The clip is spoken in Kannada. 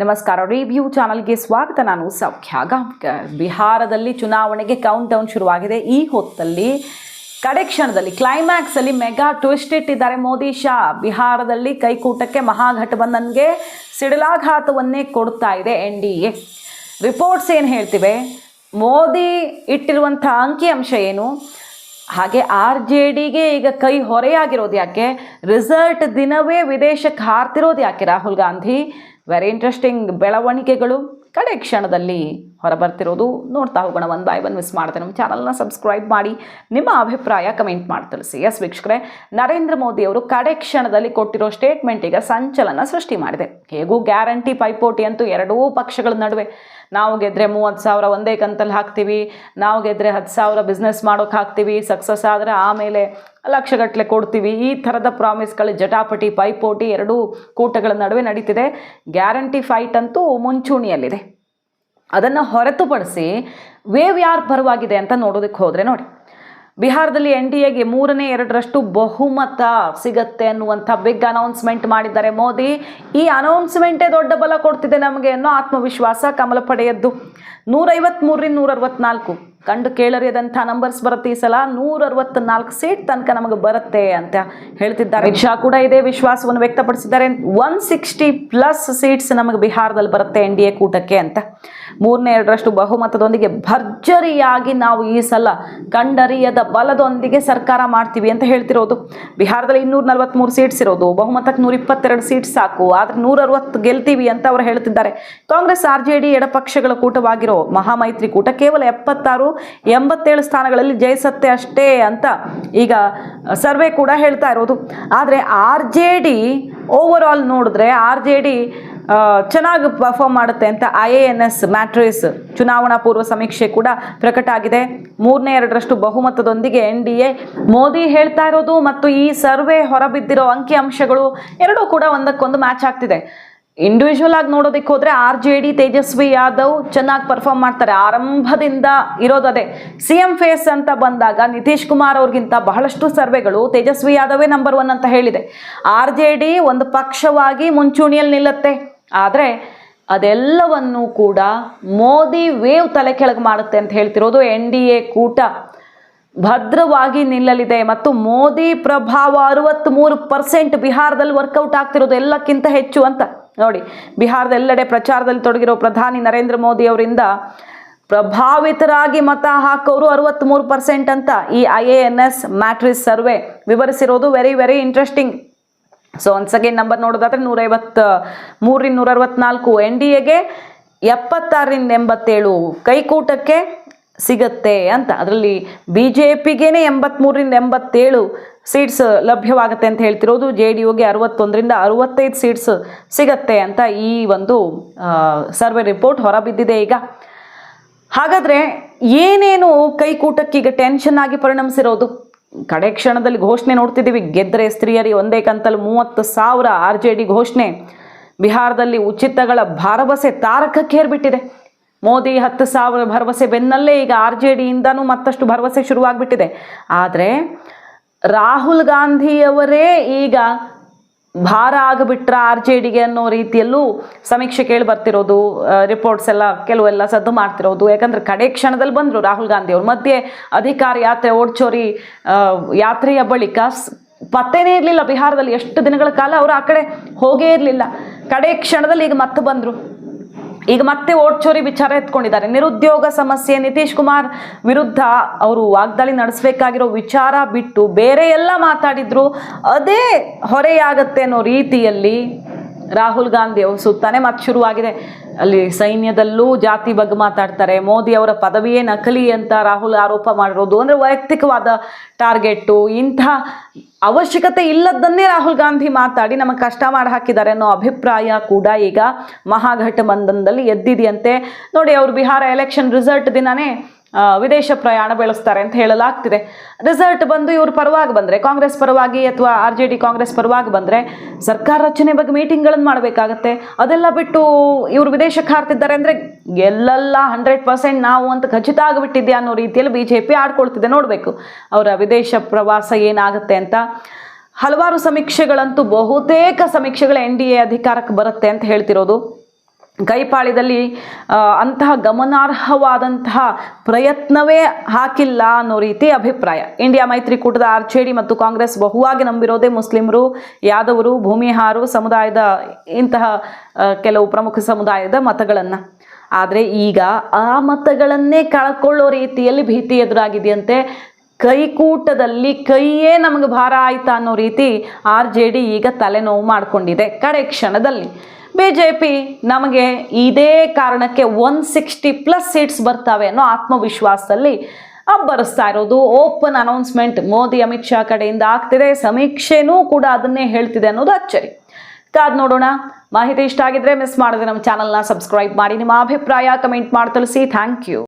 ನಮಸ್ಕಾರ. ರಿವ್ಯೂ ಚಾನಲ್ಗೆ ಸ್ವಾಗತ. ನಾನು ಸೌಖ್ಯ ಗಾಂವ್ಕರ್ ಬಿಹಾರದಲ್ಲಿ ಚುನಾವಣೆಗೆ ಕೌಂಟ್ ಡೌನ್ ಶುರುವಾಗಿದೆ. ಈ ಹೊತ್ತಲ್ಲಿ ಕಡೆ ಕ್ಷಣದಲ್ಲಿ ಕ್ಲೈಮ್ಯಾಕ್ಸ್ ಅಲ್ಲಿ ಮೆಗಾ ಟ್ವಿಸ್ಟ್ ಇಟ್ಟಿದ್ದಾರೆ ಮೋದಿ ಶಾ. ಬಿಹಾರದಲ್ಲಿ ಕೈಕೂಟಕ್ಕೆ ಮಹಾಗಠಬಂಧನ್ಗೆ ಸಿಡಿಲಾಘಾತವನ್ನೇ ಕೊಡ್ತಾ ಇದೆ ಎನ್ ಡಿ ಎ ರಿಪೋರ್ಟ್ಸ್ ಏನು ಹೇಳ್ತಿವೆ? ಮೋದಿ ಇಟ್ಟಿರುವಂಥ ಅಂಕಿಅಂಶ ಏನು? ಹಾಗೆ ಆರ್ ಜೆ ಡಿಗೆ ಈಗ ಕೈ ಹೊರೆಯಾಗಿರೋದು ಯಾಕೆ? ರಿಸಲ್ಟ್ ದಿನವೇ ವಿದೇಶಕ್ಕೆ ಹಾರ್ತಿರೋದು ಯಾಕೆ ರಾಹುಲ್ ಗಾಂಧಿ? ವೆರಿ ಇಂಟ್ರೆಸ್ಟಿಂಗ್ ಬೆಳವಣಿಗೆಗಳು. ಕಡೆ ಕ್ಷಣದಲ್ಲಿ ಹೊರಬರ್ತಿರೋದು ನೋಡ್ತಾ ಹೋಗೋಣ. ಒಂದು ಬೈ ಒನ್ ಮಿಸ್ ಮಾಡ್ತೇನೆ. ನಮ್ಮ ಚಾನಲ್ನ ಸಬ್ಸ್ಕ್ರೈಬ್ ಮಾಡಿ, ನಿಮ್ಮ ಅಭಿಪ್ರಾಯ ಕಮೆಂಟ್ ಮಾಡಿ ತಿಳಿಸಿ. ಎಸ್ ವೀಕ್ಷಕರೇ, ನರೇಂದ್ರ ಮೋದಿ ಅವರು ಕಡೆ ಕ್ಷಣದಲ್ಲಿ ಕೊಟ್ಟಿರೋ ಸ್ಟೇಟ್ಮೆಂಟ್ ಈಗ ಸಂಚಲನ ಸೃಷ್ಟಿ ಮಾಡಿದೆ. ಹೇಗೂ ಗ್ಯಾರಂಟಿ ಪೈಪೋಟಿ ಅಂತೂ ಎರಡೂ ಪಕ್ಷಗಳ ನಡುವೆ. ನಾವು ಗೆದ್ರೆ ಮೂವತ್ತು ಸಾವಿರ ಒಂದೇ ಕಂತಲ್ಲಿ ಹಾಕ್ತೀವಿ. ನಾವು ಗೆದ್ರೆ ಹತ್ತು ಸಾವಿರ ಬಿಸ್ನೆಸ್ ಮಾಡೋಕೆ ಹಾಕ್ತೀವಿ. ಸಕ್ಸಸ್ ಆದರೆ ಆಮೇಲೆ ಲಕ್ಷಗಟ್ಟಲೆ ಕೊಡ್ತೀವಿ. ಈ ಥರದ ಪ್ರಾಮಿಸ್ಗಳು ಜಟಾಪಟಿ, ಪೈಪೋಟಿ ಎರಡೂ ಕೂಟಗಳ ನಡುವೆ ನಡೀತಿದೆ. ಗ್ಯಾರಂಟಿ ಫೈಟ್ ಅಂತೂ ಮುಂಚೂಣಿಯಲ್ಲಿದೆ. ಅದನ್ನು ಹೊರತುಪಡಿಸಿ ವೇವ್ ಯಾರ ಪರವಾಗಿದೆ ಅಂತ ನೋಡೋದಕ್ಕೆ ಹೋದರೆ ನೋಡಿ. ಬಿಹಾರದಲ್ಲಿ ಎನ್ ಡಿ ಎಗೆ ಮೂರನೇ ಎರಡರಷ್ಟು ಬಹುಮತ ಸಿಗತ್ತೆ ಅನ್ನುವಂಥ ಬಿಗ್ ಅನೌನ್ಸ್ಮೆಂಟ್ ಮಾಡಿದ್ದಾರೆ ಮೋದಿ. ಈ ಅನೌನ್ಸ್ಮೆಂಟೇ ದೊಡ್ಡ ಬಲ ಕೊಡ್ತಿದೆ ನಮಗೆ ಅನ್ನೋ ಆತ್ಮವಿಶ್ವಾಸ ಕಮಲ ಪಡೆಯದ್ದು. ನೂರೈವತ್ತ್ಮೂರರಿಂದ ನೂರ ಅರವತ್ನಾಲ್ಕು ಕಂಡು ಕೇಳರಿಯದಂಥ ನಂಬರ್ಸ್ ಬರುತ್ತೆ ಈ ಸಲ. ನೂರ ಅರವತ್ನಾಲ್ಕು ಸೀಟ್ ತನಕ ನಮಗೆ ಬರುತ್ತೆ ಅಂತ ಹೇಳ್ತಿದ್ದಾರೆ. ರಿಕ್ಷಾ ಕೂಡ ಇದೇ ವಿಶ್ವಾಸವನ್ನು ವ್ಯಕ್ತಪಡಿಸಿದ್ದಾರೆ. ಒನ್ ಸಿಕ್ಸ್ಟಿ ಪ್ಲಸ್ ಸೀಟ್ಸ್ ನಮಗೆ ಬಿಹಾರದಲ್ಲಿ ಬರುತ್ತೆ ಎನ್ ಡಿ ಎ ಕೂಟಕ್ಕೆ ಅಂತ. ಮೂರನೇ ಎರಡರಷ್ಟು ಬಹುಮತದೊಂದಿಗೆ ಭರ್ಜರಿಯಾಗಿ ನಾವು ಈ ಸಲ ಕಂಡರಿಯದ ಬಲದೊಂದಿಗೆ ಸರ್ಕಾರ ಮಾಡ್ತೀವಿ ಅಂತ ಹೇಳ್ತಿರೋದು. ಬಿಹಾರದಲ್ಲಿ ಇನ್ನೂರ ನಲವತ್ತ್ಮೂರು ಸೀಟ್ಸ್ ಇರೋದು. ಬಹುಮತಕ್ಕೆ ನೂರ ಇಪ್ಪತ್ತೆರಡು ಸೀಟ್ಸ್ ಸಾಕು. ಆದರೆ ನೂರ ಅರವತ್ತು ಗೆಲ್ತೀವಿ ಅಂತ ಅವರು ಹೇಳ್ತಿದ್ದಾರೆ. ಕಾಂಗ್ರೆಸ್, ಆರ್ ಜೆ ಡಿ ಎಡಪಕ್ಷಗಳ ಕೂಟವಾಗಿರೋ ಮಹಾಮೈತ್ರಿ ಕೂಟ ಕೇವಲ ಎಪ್ಪತ್ತಾರು ಎಂಬತ್ತೇಳು ಸ್ಥಾನಗಳಲ್ಲಿ ಜಯಿಸತ್ತೆ ಅಷ್ಟೇ ಅಂತ ಈಗ ಸರ್ವೆ ಕೂಡ ಹೇಳ್ತಾ ಇರೋದು. ಆದರೆ R J D over all ನೋಡಿದ್ರೆ ಆರ್ ಜೆ ಡಿ ಚೆನ್ನಾಗಿ ಪರ್ಫಾರ್ಮ್ ಮಾಡುತ್ತೆ ಅಂತ I A N S Matrize ಚುನಾವಣಾ ಪೂರ್ವ ಸಮೀಕ್ಷೆ ಕೂಡ ಪ್ರಕಟ ಆಗಿದೆ. ಮೂರನೇ ಎರಡರಷ್ಟು ಬಹುಮತದೊಂದಿಗೆ ಎನ್ ಡಿ ಎ ಮೋದಿ ಹೇಳ್ತಾ ಇರೋದು ಮತ್ತು ಈ ಸರ್ವೆ ಹೊರಬಿದ್ದಿರೋ ಅಂಕಿಅಂಶಗಳು ಎರಡೂ ಕೂಡ ಒಂದಕ್ಕೊಂದು ಮ್ಯಾಚ್ ಆಗ್ತಿದೆ. ಇಂಡಿವಿಜುವಲ್ ಆಗಿ ನೋಡೋದಕ್ಕೆ ಹೋದ್ರೆ R J D Tejashwi Yadav ಚೆನ್ನಾಗಿ ಪರ್ಫಾರ್ಮ್ ಮಾಡ್ತಾರೆ. ಆರಂಭದಿಂದ ಇರೋದದೇ. ಸಿ ಎಂ ಫೇಸ್ ಅಂತ ಬಂದಾಗ ನಿತೀಶ್ ಕುಮಾರ್ ಅವ್ರಿಗಿಂತ ಬಹಳಷ್ಟು ಸರ್ವೆಗಳು ತೇಜಸ್ವಿ ಯಾದವೇ ನಂಬರ್ ಒನ್ ಅಂತ ಹೇಳಿದೆ. ಆರ್ ಜೆ ಡಿ ಒಂದು ಪಕ್ಷವಾಗಿ ಮುಂಚೂಣಿಯಲ್ಲಿ ನಿಲ್ಲತ್ತೆ. ಆದರೆ ಅದೆಲ್ಲವನ್ನೂ ಕೂಡ ಮೋದಿ ವೇವ್ ತಲೆ ಕೆಳಗೆ ಮಾಡುತ್ತೆ ಅಂತ ಹೇಳ್ತಿರೋದು ಎನ್ ಡಿ ಎ ಕೂಟ. ಭದ್ರವಾಗಿ ನಿಲ್ಲಲಿದೆ ಮತ್ತು ಮೋದಿ ಪ್ರಭಾವ ಅರವತ್ತ್ಮೂರು ಪರ್ಸೆಂಟ್ ಬಿಹಾರದಲ್ಲಿ ವರ್ಕೌಟ್ ಆಗ್ತಿರೋದು ಎಲ್ಲಕ್ಕಿಂತ ಹೆಚ್ಚು ಅಂತ. ನೋಡಿ, ಬಿಹಾರದ ಎಲ್ಲೆಡೆ ಪ್ರಚಾರದಲ್ಲಿ ತೊಡಗಿರೋ ಪ್ರಧಾನಿ ನರೇಂದ್ರ ಮೋದಿ ಅವರಿಂದ ಪ್ರಭಾವಿತರಾಗಿ ಮತ ಹಾಕೋರು ಅರವತ್ತ್ಮೂರು ಪರ್ಸೆಂಟ್ ಅಂತ ಈ I A N S Matrize survey ವಿವರಿಸಿರೋದು. Very very interesting so once again number ನೋಡೋದಾದ್ರೆ ನೂರೈವತ್ತು ಮೂರರಿಂದ ನೂರ ಅರವತ್ನಾಲ್ಕು ಎನ್ ಡಿ ಎಗೆ ಎಪ್ಪತ್ತಾರರಿಂದ ಎಂಬತ್ತೇಳು. ಕೈಕೂಟಕ್ಕೆ ಸಿಗತ್ತೆ ಅಂತ. ಅದರಲ್ಲಿ ಬಿ ಜೆ ಪಿಗೇನೆ ಎಂಬತ್ಮೂರಿಂದ ಎಂಬತ್ತೇಳು ಸೀಟ್ಸ್ ಲಭ್ಯವಾಗುತ್ತೆ ಅಂತ ಹೇಳ್ತಿರೋದು. ಜೆ ಡಿ ಯುಗೆ ಅರವತ್ತೊಂದರಿಂದ ಅರವತ್ತೈದು ಸೀಟ್ಸ್ ಸಿಗತ್ತೆ ಅಂತ ಈ ಒಂದು ಸರ್ವೆ ರಿಪೋರ್ಟ್ ಹೊರಬಿದ್ದಿದೆ ಈಗ. ಹಾಗಾದರೆ ಏನೇನು ಕೈಕೂಟಕ್ಕೀಗ ಟೆನ್ಷನ್ ಆಗಿ ಪರಿಣಮಿಸಿರೋದು? ಕಡೆ ಕ್ಷಣದಲ್ಲಿ ಘೋಷಣೆ ನೋಡ್ತಿದ್ದೀವಿ. ಗೆದ್ದರೆ ಸ್ತ್ರೀಯರಿಗೆ ಒಂದೇ ಕಂತಲ್ಲಿ ಮೂವತ್ತು ಸಾವಿರ ಆರ್ ಜೆ ಡಿ ಘೋಷಣೆ. ಬಿಹಾರದಲ್ಲಿ ಉಚಿತಗಳ ಭರವಸೆ ತಾರಕಕ್ಕೇರ್ಬಿಟ್ಟಿದೆ. ಮೋದಿ ಹತ್ತು ಸಾವಿರ ಭರವಸೆ ಬೆನ್ನಲ್ಲೇ ಈಗ ಆರ್ ಜೆ ಡಿಯಿಂದನೂ ಮತ್ತಷ್ಟು ಭರವಸೆ ಶುರುವಾಗ್ಬಿಟ್ಟಿದೆ. ಆದರೆ ರಾಹುಲ್ ಗಾಂಧಿಯವರೇ ಈಗ ಭಾರ ಆಗಿಬಿಟ್ರ ಆರ್ ಜೆ ಡಿಗೆ ಅನ್ನೋ ರೀತಿಯಲ್ಲೂ ಸಮೀಕ್ಷೆ ಕೇಳಿ ಬರ್ತಿರೋದು ರಿಪೋರ್ಟ್ಸ್ ಎಲ್ಲ ಕೆಲವೆಲ್ಲ ಸದ್ದು ಮಾಡ್ತಿರೋದು. ಯಾಕಂದ್ರೆ ಕಡೆ ಕ್ಷಣದಲ್ಲಿ ಬಂದರು ರಾಹುಲ್ ಗಾಂಧಿ ಅವ್ರ. ಮಧ್ಯೆ ಅಧಿಕಾರ ಯಾತ್ರೆ ಓಡ್ಚೋರಿ ಯಾತ್ರೆಯ ಬಳಿಕ ಪತ್ತೆನೇ ಇರಲಿಲ್ಲ ಬಿಹಾರದಲ್ಲಿ. ಎಷ್ಟು ದಿನಗಳ ಕಾಲ ಅವರು ಆ ಕಡೆ ಹೋಗೇ ಇರಲಿಲ್ಲ. ಕಡೆ ಕ್ಷಣದಲ್ಲಿ ಈಗ ಮತ್ತೆ ಬಂದರು. ಈಗ ಮತ್ತೆ ಓಡ್ಚೋರಿ ವಿಚಾರ ಎತ್ಕೊಂಡಿದ್ದಾರೆ. ನಿರುದ್ಯೋಗ ಸಮಸ್ಯೆ, ನಿತೀಶ್ ಕುಮಾರ್ ವಿರುದ್ಧ ಅವರು ವಾಗ್ದಾಳಿ ನಡೆಸಬೇಕಾಗಿರೋ ವಿಚಾರ ಬಿಟ್ಟು ಬೇರೆ ಎಲ್ಲ ಮಾತಾಡಿದ್ರು, ಅದೇ ಹೊರೆಯಾಗತ್ತೆ ಅನ್ನೋ ರೀತಿಯಲ್ಲಿ ರಾಹುಲ್ ಗಾಂಧಿ ಅವರು ಸುತ್ತಾನೆ ಮತ್ತೆ ಶುರುವಾಗಿದೆ. ಅಲ್ಲಿ ಸೈನ್ಯದಲ್ಲೂ ಜಾತಿ ಬಗ್ಗೆ ಮಾತಾಡ್ತಾರೆ. ಮೋದಿ ಅವರ ಪದವಿಯೇ ನಕಲಿ ಅಂತ ರಾಹುಲ್ ಆರೋಪ ಮಾಡಿರೋದು. ಅಂದರೆ ವೈಯಕ್ತಿಕವಾದ ಟಾರ್ಗೆಟ್ಟು, ಇಂಥ ಅವಶ್ಯಕತೆ ಇಲ್ಲದನ್ನೇ ರಾಹುಲ್ ಗಾಂಧಿ ಮಾತಾಡಿ ನಮಗೆ ಕಷ್ಟ ಮಾಡಿ ಹಾಕಿದ್ದಾರೆ ಅನ್ನೋ ಅಭಿಪ್ರಾಯ ಕೂಡ ಈಗ ಮಹಾಘಟಬಂಧನದಲ್ಲಿ ಎದ್ದಿದೆಯಂತೆ. ನೋಡಿ, ಅವರು ಬಿಹಾರ ಎಲೆಕ್ಷನ್ ರಿಸಲ್ಟ್ ದಿನನೇ ವಿದೇಶ ಪ್ರಯಾಣ ಬೆಳೆಸ್ತಾರೆ ಅಂತ ಹೇಳಲಾಗ್ತಿದೆ. ರಿಸಲ್ಟ್ ಬಂದು ಇವ್ರ ಪರವಾಗಿ ಬಂದರೆ, ಕಾಂಗ್ರೆಸ್ ಪರವಾಗಿ ಅಥವಾ ಆರ್ ಜೆ ಡಿ ಕಾಂಗ್ರೆಸ್ ಪರವಾಗಿ ಬಂದರೆ ಸರ್ಕಾರ ರಚನೆ ಬಗ್ಗೆ ಮೀಟಿಂಗ್ಗಳನ್ನು ಮಾಡಬೇಕಾಗತ್ತೆ. ಅದೆಲ್ಲ ಬಿಟ್ಟು ಇವರು ವಿದೇಶಕ್ಕೆ ಹಾರ್ತಿದ್ದಾರೆ ಅಂದರೆ ಎಲ್ಲೆಲ್ಲ ಹಂಡ್ರೆಡ್ ಪರ್ಸೆಂಟ್ ನಾವು ಅಂತ ಖಚಿತ ಆಗಿಬಿಟ್ಟಿದ್ದೆ ಅನ್ನೋ ರೀತಿಯಲ್ಲಿ ಬಿ ಜೆ ಪಿ ಆಡ್ಕೊಳ್ತಿದೆ ನೋಡಬೇಕು. ಅವರ ವಿದೇಶ ಪ್ರವಾಸ ಏನಾಗುತ್ತೆ ಅಂತ. ಹಲವಾರು ಸಮೀಕ್ಷೆಗಳಂತೂ ಬಹುತೇಕ ಸಮೀಕ್ಷೆಗಳು ಎನ್ ಡಿ ಎ ಅಧಿಕಾರಕ್ಕೆ ಬರುತ್ತೆ ಅಂತ ಹೇಳ್ತಿರೋದು. ಕೈಪಾಳ್ಯದಲ್ಲಿ ಆ, ಅಂತಹ ಗಮನಾರ್ಹವಾದಂತಹ ಪ್ರಯತ್ನವೇ ಹಾಕಿಲ್ಲ ಅನ್ನೋ ರೀತಿ ಅಭಿಪ್ರಾಯ. ಇಂಡಿಯಾ ಮೈತ್ರಿಕೂಟದ ಆರ್ ಜೆ ಡಿ ಮತ್ತು ಕಾಂಗ್ರೆಸ್ ಬಹುವಾಗಿ ನಂಬಿರೋದೇ ಮುಸ್ಲಿಮರು ಯಾದವರು ಭೂಮಿಹಾರು ಸಮುದಾಯದ ಇಂತಹ ಕೆಲವು ಪ್ರಮುಖ ಸಮುದಾಯದ ಮತಗಳನ್ನು. ಆದರೆ ಈಗ ಆ ಮತಗಳನ್ನೇ ಕಳ್ಕೊಳ್ಳೋ ರೀತಿಯಲ್ಲಿ ಭೀತಿ ಎದುರಾಗಿದೆಯಂತೆ. ಕೈಕೂಟದಲ್ಲಿ ಕೈಯೇ ನಮಗೆ ಭಾರ ಆಯ್ತಾ ಅನ್ನೋ ರೀತಿ ಆರ್ ಜೆ ಡಿ ಈಗ ತಲೆನೋವು ಮಾಡಿಕೊಂಡಿದೆ ಕಡೆ ಕ್ಷಣದಲ್ಲಿ. ಬಿ ಜೆ ಪಿ ನಮಗೆ ಇದೇ ಕಾರಣಕ್ಕೆ ಒನ್ ಸಿಕ್ಸ್ಟಿ ಪ್ಲಸ್ ಸೀಟ್ಸ್ ಬರ್ತವೆ ಅನ್ನೋ ಆತ್ಮವಿಶ್ವಾಸದಲ್ಲಿ ಅಬ್ಬರಿಸ್ತಾ ಇರೋದು. ಓಪನ್ ಅನೌನ್ಸ್ಮೆಂಟ್ ಮೋದಿ, ಅಮಿತ್ ಶಾ ಕಡೆಯಿಂದ ಆಗ್ತಿದೆ. ಸಮೀಕ್ಷೆನೂ ಕೂಡ ಅದನ್ನೇ ಹೇಳ್ತಿದೆ ಅನ್ನೋದು ಅಚ್ಚರಿ. ಕಾದ್ ನೋಡೋಣ. ಮಾಹಿತಿ ಇಷ್ಟ ಆಗಿದ್ರೆ ಮಿಸ್ ಮಾಡದೆ ನಮ್ಮ ಚಾನಲ್ನ ಸಬ್ಸ್ಕ್ರೈಬ್ ಮಾಡಿ. ನಿಮ್ಮ ಅಭಿಪ್ರಾಯ ಕಮೆಂಟ್ ಮಾಡಿ ತಿಳಿಸಿ. Thank you